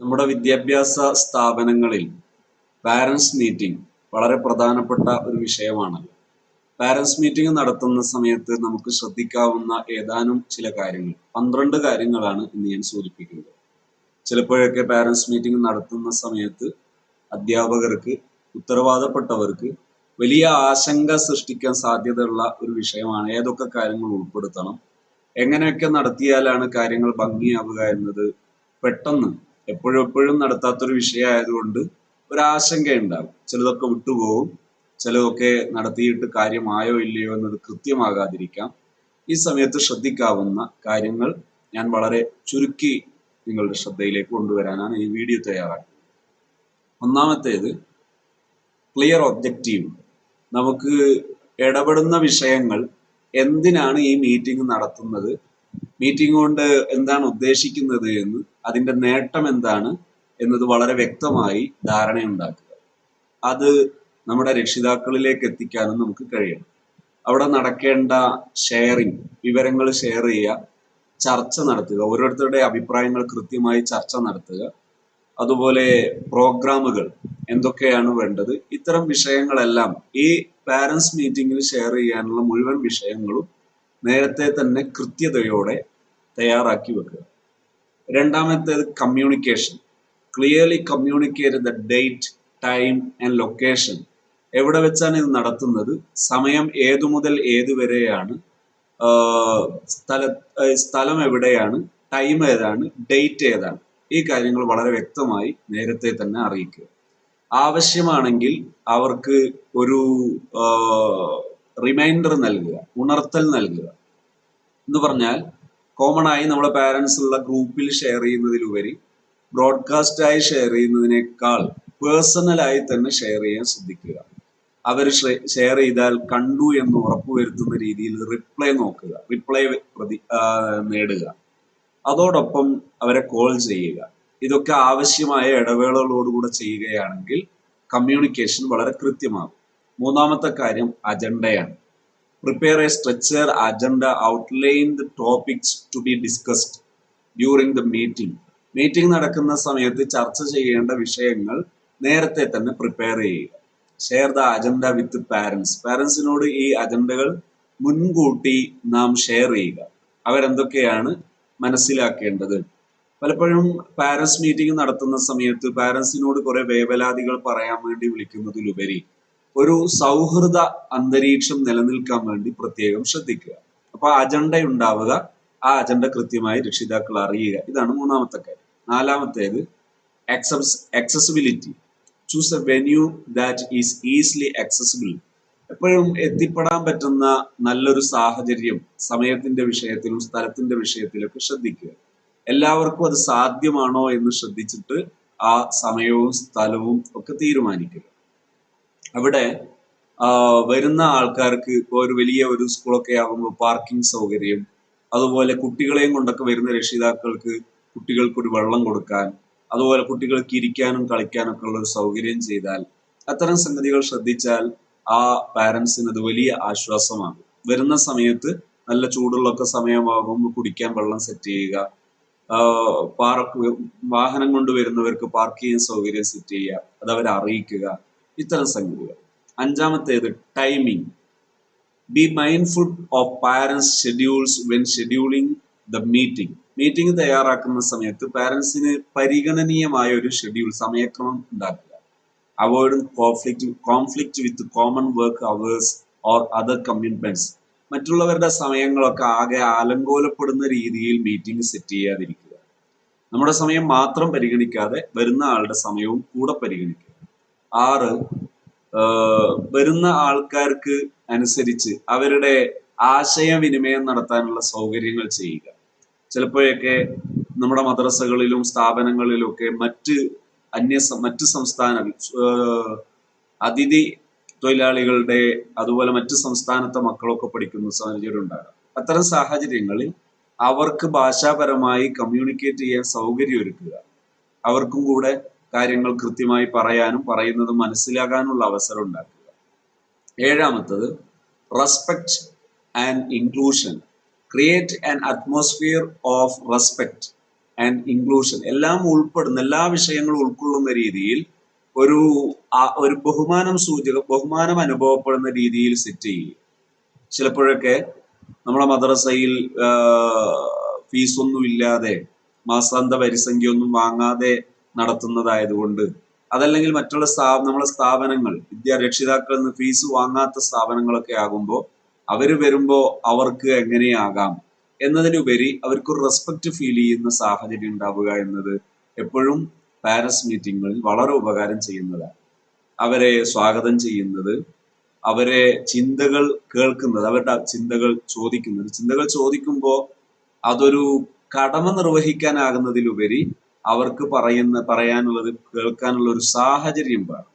നമ്മുടെ വിദ്യാഭ്യാസ സ്ഥാപനങ്ങളിൽ പാരൻസ് മീറ്റിംഗ് വളരെ പ്രധാനപ്പെട്ട ഒരു വിഷയമാണ്. പാരൻസ് മീറ്റിംഗ് നടത്തുന്ന സമയത്ത് നമുക്ക് ശ്രദ്ധിക്കാവുന്ന ഏതാനും ചില കാര്യങ്ങൾ. പന്ത്രണ്ട് കാര്യങ്ങളാണ് ഇന്ന് ഞാൻ സൂചിപ്പിക്കുന്നത്. ചിലപ്പോഴൊക്കെ പാരൻസ് മീറ്റിംഗ് നടത്തുന്ന സമയത്ത് അധ്യാപകർക്ക് ഉത്തരവാദപ്പെട്ടവർക്ക് വലിയ ആശങ്ക സൃഷ്ടിക്കാൻ സാധ്യതയുള്ള ഒരു വിഷയമാണ് ഏതൊക്കെ കാര്യങ്ങൾ ഉൾപ്പെടുത്തണം എങ്ങനെയൊക്കെ നടത്തിയാലാണ് കാര്യങ്ങൾ ഭംഗിയാവുക എന്നത് പെട്ടെന്ന് എപ്പോഴും എപ്പോഴും നടത്താത്തൊരു വിഷയമായതുകൊണ്ട് ഒരാശങ്ക ഉണ്ടാകും ചിലതൊക്കെ വിട്ടുപോകും. ചിലതൊക്കെ നടത്തിയിട്ട് കാര്യമായോ ഇല്ലയോ എന്നത് കൃത്യമാകാതിരിക്കാം. ഈ സമയത്ത് ശ്രദ്ധിക്കാവുന്ന കാര്യങ്ങൾ ഞാൻ വളരെ ചുരുക്കി നിങ്ങളുടെ ശ്രദ്ധയിലേക്ക് കൊണ്ടുവരാനാണ് ഈ വീഡിയോ തയ്യാറാക്കുന്നത്. ഒന്നാമത്തേത് ക്ലിയർ ഒബ്ജക്റ്റീവ്. നമുക്ക് ഇടപെടുന്ന വിഷയങ്ങൾ എന്തിനാണ് ഈ മീറ്റിംഗ് നടത്തുന്നത്? മീറ്റിംഗ് കൊണ്ട് എന്താണ് ഉദ്ദേശിക്കുന്നത് എന്ന് അതിന്റെ നേട്ടം എന്താണ് എന്നത് വളരെ വ്യക്തമായി ധാരണയുണ്ടാക്കുക. അത് നമ്മുടെ രക്ഷിതാക്കളിലേക്ക് എത്തിക്കാനും നമുക്ക് കഴിയണം. അവിടെ നടക്കേണ്ട ഷെയറിങ് വിവരങ്ങൾ ഷെയർ ചെയ്യുക ചർച്ച നടത്തുക ഓരോരുത്തരുടെ അഭിപ്രായങ്ങൾ കൃത്യമായി ചർച്ച നടത്തുക അതുപോലെ പ്രോഗ്രാമുകൾ എന്തൊക്കെയാണ് വേണ്ടത് ഇത്തരം വിഷയങ്ങളെല്ലാം ഈ പാരൻസ് മീറ്റിംഗിൽ ഷെയർ ചെയ്യാനുള്ള മുഴുവൻ വിഷയങ്ങളും നേരത്തെ തന്നെ കൃത്യതയോടെ തയ്യാറാക്കി വെക്കുക. രണ്ടാമത്തേത് communication clearly communicate the date time and location എവിടെ വെച്ചാണ് ഇത് നടത്തുന്നത്? സമയം ഏതു മുതൽ ഏതു വരെയാണ്? സ്ഥല സ്ഥലം എവിടെയാണ്? ടൈം ഏതാണ്? ഡേറ്റ് ഏതാണ്? ഈ കാര്യങ്ങൾ വളരെ വ്യക്തമായി നേരത്തെ തന്നെ അറിയിക്കുക. ആവശ്യമാണെങ്കിൽ അവർക്ക് ഒരു റിമൈൻഡർ നൽകുക ഉണർത്തൽ നൽകുക. എന്ന് പറഞ്ഞാൽ കോമൺ ആയി നമ്മുടെ പാരൻസ് ഉള്ള ഗ്രൂപ്പിൽ ഷെയർ ചെയ്യുന്നതിലുപരി ബ്രോഡ്കാസ്റ്റ് ആയി ഷെയർ ചെയ്യുന്നതിനേക്കാൾ പേഴ്സണലായി തന്നെ ഷെയർ ചെയ്യാൻ ശ്രദ്ധിക്കുക. അവർ ഷെയർ ചെയ്താൽ കണ്ടു എന്ന് ഉറപ്പുവരുത്തുന്ന രീതിയിൽ റിപ്ലൈ നോക്കുക. റിപ്ലൈ പ്രതി നേടുക. അതോടൊപ്പം അവരെ കോൾ ചെയ്യുക. ഇതൊക്കെ ആവശ്യമായ ഇടവേളകളോടുകൂടെ ചെയ്യുകയാണെങ്കിൽ കമ്മ്യൂണിക്കേഷൻ വളരെ കൃത്യമാകും. മൂന്നാമത്തെ കാര്യം അജണ്ടയാണ് prepare a structure agenda outline the topics to be discussed during the meeting. Meeting നടക്കുന്ന സമയത്ത് ചർച്ച ചെയ്യേണ്ട വിഷയങ്ങൾ നേരത്തെ തന്നെ പ്രിപ്പയർ ചെയ്യുക. Share the agenda with parents പാരൻസിനോട് ഈ അജണ്ടകൾ മുൻകൂട്ടി നാം ഷെയർ ചെയ്യുക. അവരെന്തൊക്കെയാണ് മനസ്സിലാക്കേണ്ടത്? പലപ്പോഴും പാരൻസ് മീറ്റിംഗ് നടത്തുന്ന സമയത്ത് പാരൻസിനോട് കുറെ വേവലാതികൾ പറയാൻ വേണ്ടി വിളിക്കുന്നതിലുപരി ഒരു സൗഹൃദ അന്തരീക്ഷം നിലനിൽക്കാൻ വേണ്ടി പ്രത്യേകം ശ്രദ്ധിക്കുക. അപ്പൊ അജണ്ട ഉണ്ടാവുക ആ അജണ്ട കൃത്യമായി രക്ഷിതാക്കൾ അറിയുക. ഇതാണ് മൂന്നാമത്തെ കാര്യം. നാലാമത്തേത് accessibility. Choose a venue that is easily accessible. എപ്പോഴും എത്തിപ്പെടാൻ പറ്റുന്ന നല്ലൊരു സാഹചര്യം സമയത്തിന്റെ വിഷയത്തിലും സ്ഥലത്തിന്റെ വിഷയത്തിലൊക്കെ ശ്രദ്ധിക്കുക. എല്ലാവർക്കും അത് സാധ്യമാണോ എന്ന് ശ്രദ്ധിച്ചിട്ട് ആ സമയവും സ്ഥലവും ഒക്കെ തീരുമാനിക്കുക. അവിടെ വരുന്ന ആൾക്കാർക്ക് ഇപ്പോൾ ഒരു വലിയ ഒരു സ്കൂളൊക്കെ ആകുമ്പോൾ പാർക്കിംഗ് സൗകര്യം അതുപോലെ കുട്ടികളെയും കൊണ്ടൊക്കെ വരുന്ന രക്ഷിതാക്കൾക്ക് കുട്ടികൾക്ക് ഒരു വെള്ളം കൊടുക്കാൻ അതുപോലെ കുട്ടികൾക്ക് ഇരിക്കാനും കളിക്കാനും ഒക്കെ ഉള്ള ഒരു സൗകര്യം ചെയ്താൽ അത്തരം സംഗതികൾ ശ്രദ്ധിച്ചാൽ ആ പാരൻസിന് അത് വലിയ ആശ്വാസമാണ് വരുന്ന സമയത്ത് നല്ല ചൂടുള്ളൊക്കെ സമയമാകുമ്പോൾ കുടിക്കാൻ വെള്ളം സെറ്റ് ചെയ്യുക പാർക്ക് വാഹനം കൊണ്ടുവരുന്നവർക്ക് പാർക്ക് ചെയ്യാൻ സൗകര്യം സെറ്റ് ചെയ്യുക അത് അവരെ അറിയിക്കുക ഇത്തരം സംഗതികൾ. അഞ്ചാമത്തേത് timing be mindful of parents schedules when scheduling the meeting meeting തയ്യാറാക്കുന്ന സമയത്ത് പാരൻസിന് പരിഗണനീയമായ ഒരു ഷെഡ്യൂൾ സമയക്രമം ഉണ്ടാക്കുക. അവോയ്ഡും conflict conflict with common work hours or other commitments മറ്റുള്ളവരുടെ സമയങ്ങളൊക്കെ ആകെ ആലങ്കോലപ്പെടുന്ന രീതിയിൽ മീറ്റിംഗ് സെറ്റ് ചെയ്യാതിരിക്കുക. നമ്മുടെ സമയം മാത്രം പരിഗണിക്കാതെ വരുന്ന ആളുടെ സമയവും കൂടെ പരിഗണിക്കുക. ആറ് വരുന്ന ആൾക്കാർക്ക് അനുസരിച്ച് അവരുടെ ആശയവിനിമയം നടത്താനുള്ള സൗകര്യങ്ങൾ ചെയ്യുക. ചിലപ്പോഴൊക്കെ നമ്മുടെ മദ്രസകളിലും സ്ഥാപനങ്ങളിലും ഒക്കെ മറ്റ് അന്യ മറ്റ് സംസ്ഥാന അതിഥി തൊഴിലാളികളുടെ അതുപോലെ മറ്റ് സംസ്ഥാനത്തെ മക്കളൊക്കെ പഠിക്കുന്ന സാഹചര്യം ഉണ്ടാകാം അത്തരം സാഹചര്യങ്ങളിൽ അവർക്ക് ഭാഷാപരമായി കമ്മ്യൂണിക്കേറ്റ് ചെയ്യാൻ സൗകര്യം ഒരുക്കുക അവർക്കും കൂടെ കാര്യങ്ങൾ കൃത്യമായി പറയാനും പറയുന്നത് മനസ്സിലാകാനുള്ള അവസരം ഉണ്ടാക്കുക. ഏഴാമത്തത് respect and inclusion create an atmosphere of respect and inclusion എല്ലാം ഉൾപ്പെടുന്ന എല്ലാ വിഷയങ്ങളും ഉൾക്കൊള്ളുന്ന രീതിയിൽ ഒരു ഒരു ബഹുമാനം സൂചക ബഹുമാനം അനുഭവപ്പെടുന്ന രീതിയിൽ സെറ്റ് ചെയ്യുക. ചിലപ്പോഴൊക്കെ നമ്മളെ മദ്രസയിൽ ഫീസൊന്നും ഇല്ലാതെ മാസാന്ത വരിസംഖ്യ ഒന്നും വാങ്ങാതെ നടത്തുന്നതായതുകൊണ്ട്. അതല്ലെങ്കിൽ മറ്റുള്ള സ്ഥാപ നമ്മളെ സ്ഥാപനങ്ങൾ വിദ്യാ രക്ഷിതാക്കളിൽ നിന്ന് ഫീസ് വാങ്ങാത്ത സ്ഥാപനങ്ങളൊക്കെ ആകുമ്പോൾ അവർ വരുമ്പോൾ അവർക്ക് എങ്ങനെയാകാം എന്നതിനുപരി അവർക്കൊരു റെസ്പെക്ട് ഫീൽ ചെയ്യുന്ന സാഹചര്യം ഉണ്ടാവുക എന്നത് എപ്പോഴും പാരസ് മീറ്റിങ്ങുകളിൽ വളരെ ഉപകാരം ചെയ്യുന്നതാണ്. അവരെ സ്വാഗതം ചെയ്യുന്നത് അവരെ ചിന്തകൾ കേൾക്കുന്നത് അവരുടെ ചിന്തകൾ ചോദിക്കുന്നത്. ചിന്തകൾ ചോദിക്കുമ്പോൾ അതൊരു കടമ നിർവഹിക്കാനാകുന്നതിലുപരി അവർക്ക് പറയുന്ന പറയാനുള്ളത് കേൾക്കാനുള്ള ഒരു സാഹചര്യം വേണം.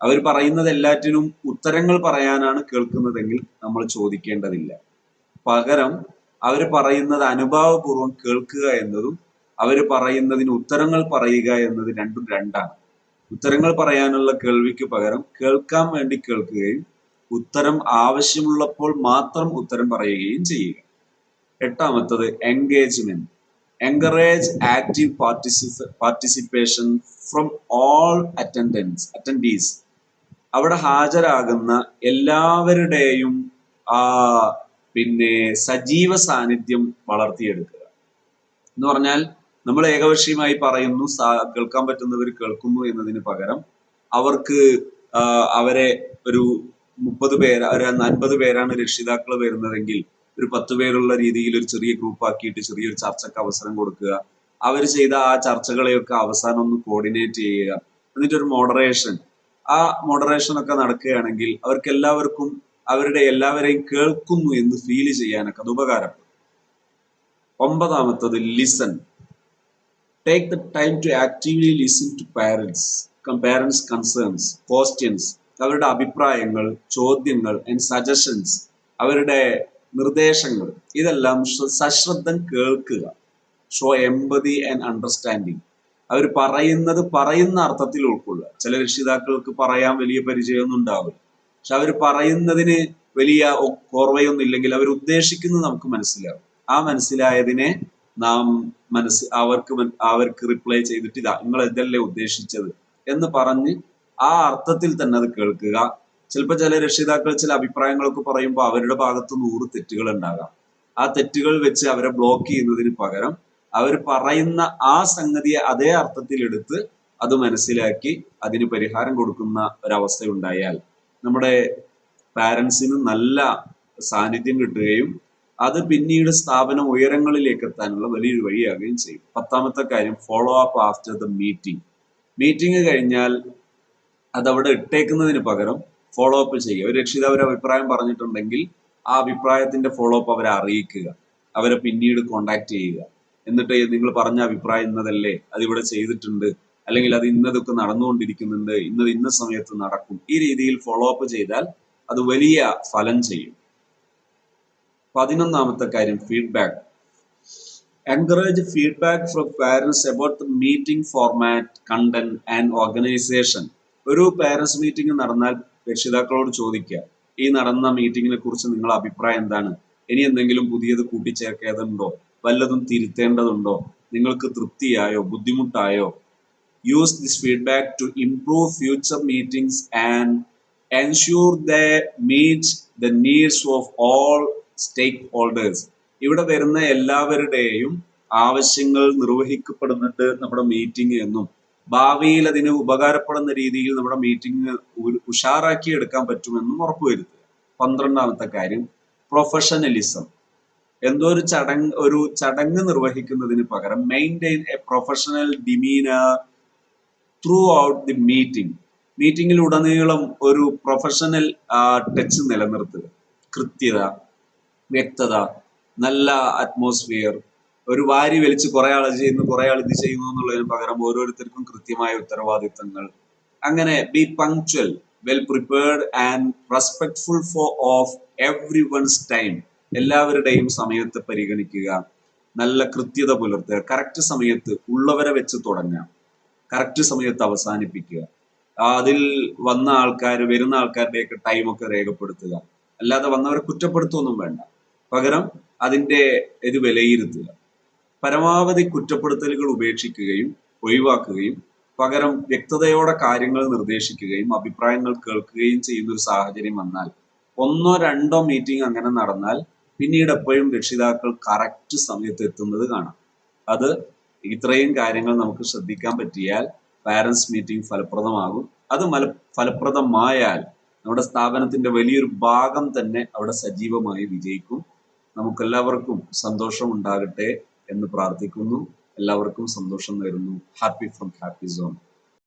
അവർ പറയുന്നത് എല്ലാറ്റിനും ഉത്തരങ്ങൾ പറയാനാണ് കേൾക്കുന്നതെങ്കിൽ നമ്മൾ ചോദിക്കേണ്ടതില്ല. പകരം അവർ പറയുന്നത് അനുഭാവപൂർവം കേൾക്കുക എന്നതും അവർ പറയുന്നതിന് ഉത്തരങ്ങൾ പറയുക എന്നത് രണ്ടും രണ്ടാണ്. ഉത്തരങ്ങൾ പറയാനുള്ള കേൾവിക്ക് പകരം കേൾക്കാൻ വേണ്ടി കേൾക്കുകയും ഉത്തരം ആവശ്യമുള്ളപ്പോൾ മാത്രം ഉത്തരം പറയുകയും ചെയ്യുക. എട്ടാമത്തത് engagement encourage particip participation from all attendance attendees അവിടെ ഹാജരാകുന്ന എല്ലാവരുടെയും ആ പിന്നെ സജീവ സാന്നിധ്യം വളർത്തിയെടുക്കുക. എന്ന് പറഞ്ഞാൽ നമ്മൾ ഏകപക്ഷീയമായി പറയുന്നു കേൾക്കാൻ പറ്റുന്നവർ കേൾക്കുന്നു എന്നതിന് പകരം അവർക്ക് അവരെ ഒരു മുപ്പത് പേര് ഒരു അൻപത് പേരാണ് രക്ഷിതാക്കൾ വരുന്നതെങ്കിൽ ഒരു പത്ത് പേരുള്ള രീതിയിൽ ഒരു ചെറിയ ഗ്രൂപ്പ് ആക്കിയിട്ട് ചെറിയൊരു ചർച്ചക്ക് അവസരം കൊടുക്കുക. അവർ ചെയ്ത ആ ചർച്ചകളെയൊക്കെ അവസാനം ഒന്ന് കോർഡിനേറ്റ് ചെയ്യുക. എന്നിട്ട് ഒരു മോഡറേഷൻ ആ മോഡറേഷൻ ഒക്കെ നടക്കുകയാണെങ്കിൽ അവർക്ക് എല്ലാവർക്കും അവരുടെ എല്ലാവരെയും കേൾക്കുന്നു എന്ന് ഫീൽ ചെയ്യാനൊക്കെ അത് ഉപകാരപ്പെടും. ഒമ്പതാമത്തത് listen take the time to actively listen to parents parents concerns questions അവരുടെ അഭിപ്രായങ്ങൾ ചോദ്യങ്ങൾ ആൻഡ് സജഷൻസ് അവരുടെ നിർദ്ദേശങ്ങൾ. ഇതെല്ലാം ശ്ര- സശ്രദ്ധം കേൾക്കുക. ഷോ എമ്പതി ആൻഡ് അണ്ടർസ്റ്റാൻഡിങ് അവർ പറയുന്നത് പറയുന്ന അർത്ഥത്തിൽ ഉൾക്കൊള്ളുക. ചില രക്ഷിതാക്കൾക്ക് പറയാൻ വലിയ പരിചയമൊന്നും ഉണ്ടാവില്ല. പക്ഷെ അവർ പറയുന്നതിന് വലിയ ഓർവയൊന്നും ഇല്ലെങ്കിൽ അവർ ഉദ്ദേശിക്കുന്നത് നമുക്ക് മനസ്സിലാവും. ആ മനസ്സിലായതിനെ നാം മനസ്സ് അവർക്ക് അവർക്ക് റിപ്ലൈ ചെയ്തിട്ട് ഇതാ നിങ്ങൾ ഇതല്ലേ ഉദ്ദേശിച്ചത് എന്ന് പറഞ്ഞ് ആ അർത്ഥത്തിൽ തന്നെ അത് കേൾക്കുക. ചിലപ്പോൾ ചില രക്ഷിതാക്കൾ ചില അഭിപ്രായങ്ങളൊക്കെ പറയുമ്പോൾ അവരുടെ ഭാഗത്ത് നൂറ് തെറ്റുകൾ ഉണ്ടാകാം. ആ തെറ്റുകൾ വെച്ച് അവരെ ബ്ലോക്ക് ചെയ്യുന്നതിന് പകരം അവർ പറയുന്ന ആ സംഗതിയെ അതേ അർത്ഥത്തിൽ എടുത്ത് അത് മനസ്സിലാക്കി അതിന് പരിഹാരം കൊടുക്കുന്ന ഒരവസ്ഥ ഉണ്ടായാൽ നമ്മുടെ പാരൻസിന് നല്ല സാന്നിധ്യം കിട്ടുകയും അത് പിന്നീട് സ്ഥാപനം ഉയരങ്ങളിലേക്ക് എത്താനുള്ള വലിയൊരു വഴിയാകുകയും ചെയ്യും. പത്താമത്തെ കാര്യം follow up after the meeting meeting കഴിഞ്ഞാൽ അതവിടെ ഇട്ടേക്കുന്നതിന് പകരം ഫോളോ അപ്പ് ചെയ്യുക. ഒരു രക്ഷിതാവ് ഒരു അഭിപ്രായം പറഞ്ഞിട്ടുണ്ടെങ്കിൽ ആ അഭിപ്രായത്തിന്റെ ഫോളോ അപ്പ് അവരെ അറിയിക്കുക. അവരെ പിന്നീട് കോണ്ടാക്ട് ചെയ്യുക. എന്നിട്ട് നിങ്ങൾ പറഞ്ഞ അഭിപ്രായം ഇന്നതല്ലേ? അതിവിടെ ചെയ്തിട്ടുണ്ട്. അല്ലെങ്കിൽ അത് ഇന്നതൊക്കെ നടന്നുകൊണ്ടിരിക്കുന്നുണ്ട്. ഇന്നത് ഇന്ന സമയത്ത് നടക്കും. ഈ രീതിയിൽ ഫോളോ അപ്പ് ചെയ്താൽ അത് വലിയ ഫലം ചെയ്യും. പതിനൊന്നാമത്തെ കാര്യം feedback encourage feedback from parents about the meeting format, content and organization. ഒരു പാരൻസ് മീറ്റിംഗ് നടന്നാൽ രക്ഷിതാക്കളോട് ചോദിക്കുക ഈ നടന്ന മീറ്റിങ്ങിനെ കുറിച്ച് നിങ്ങളുടെ അഭിപ്രായം എന്താണ്? ഇനി എന്തെങ്കിലും പുതിയത് കൂട്ടിച്ചേർക്കേണ്ടതുണ്ടോ? വല്ലതും തിരുത്തേണ്ടതുണ്ടോ? നിങ്ങൾക്ക് തൃപ്തിയായോ? ബുദ്ധിമുട്ടായോ? Use this feedback to improve future meetings and ensure the meet the needs of all stakeholders ഇവിടെ വരുന്ന എല്ലാവരുടെയും ആവശ്യങ്ങൾ നിർവഹിക്കപ്പെടുന്നുണ്ട് നമ്മുടെ മീറ്റിംഗ് എന്നും. ഭാവിയിൽ അതിന് ഉപകാരപ്പെടുന്ന രീതിയിൽ നമ്മുടെ മീറ്റിംഗ് ഉഷാറാക്കി എടുക്കാൻ പറ്റുമെന്നും ഉറപ്പുവരുത്തുക. പന്ത്രണ്ടാമത്തെ കാര്യം പ്രൊഫഷണലിസം എന്തോ ഒരു ചടങ്ങ് ഒരു ചടങ്ങ് നിർവഹിക്കുന്നതിന് പകരം maintain a professional demeanour throughout the meeting മീറ്റിംഗിൽ ഉടനീളം ഒരു പ്രൊഫഷണൽ ടച്ച് നിലനിർത്തുക. കൃത്യത വ്യക്തത നല്ല അറ്റ്മോസ്ഫിയർ ഒരു വാരി വലിച്ച് കുറെ ആൾ ചെയ്യുന്നു കുറെ ആൾ ഇത് ചെയ്യുന്നു എന്നുള്ളതിന് പകരം ഓരോരുത്തർക്കും കൃത്യമായ ഉത്തരവാദിത്തങ്ങൾ. അങ്ങനെ be punctual well prepared and respectful for of everyone's time എല്ലാവരുടെയും സമയത്തെ പരിഗണിക്കുക. നല്ല കൃത്യത പുലർത്തുക. കറക്റ്റ് സമയത്ത് ഉള്ളവരെ വെച്ച് തുടങ്ങാം കറക്റ്റ് സമയത്ത് അവസാനിപ്പിക്കുക. അതിൽ വന്ന ആൾക്കാർ വരുന്ന ആൾക്കാരുടെയൊക്കെ ടൈമൊക്കെ രേഖപ്പെടുത്തുക. അല്ലാതെ വന്നവരെ കുറ്റപ്പെടുത്തുകയൊന്നും വേണ്ട. പകരം അതിന്റെ ഇത് വിലയിരുത്തുക. പരമാവധി കുറ്റപ്പെടുത്തലുകൾ ഉപേക്ഷിക്കുകയും ഒഴിവാക്കുകയും പകരം വ്യക്തതയോടെ കാര്യങ്ങൾ നിർദ്ദേശിക്കുകയും അഭിപ്രായങ്ങൾ കേൾക്കുകയും ചെയ്യുന്ന ഒരു സാഹചര്യം വന്നാൽ ഒന്നോ രണ്ടോ മീറ്റിംഗ് അങ്ങനെ നടന്നാൽ പിന്നീട് എപ്പോഴും രക്ഷിതാക്കൾ കറക്റ്റ് സമയത്ത് എത്തുന്നത് കാണാം. അത് ഇത്രയും കാര്യങ്ങൾ നമുക്ക് ശ്രദ്ധിക്കാൻ പറ്റിയാൽ പാരന്റ്സ് മീറ്റിംഗ് ഫലപ്രദമാകും. അത് മല ഫലപ്രദമായാൽ നമ്മുടെ സ്ഥാപനത്തിന്റെ വലിയൊരു ഭാഗം തന്നെ അവിടെ സജീവമായി വിജയിക്കും. നമുക്കെല്ലാവർക്കും സന്തോഷം ഉണ്ടാകട്ടെ. എന്ന് പ്രാർത്ഥിക്കുന്നു. എല്ലാവർക്കും സന്തോഷം നേരുന്നു. Happy from happy zone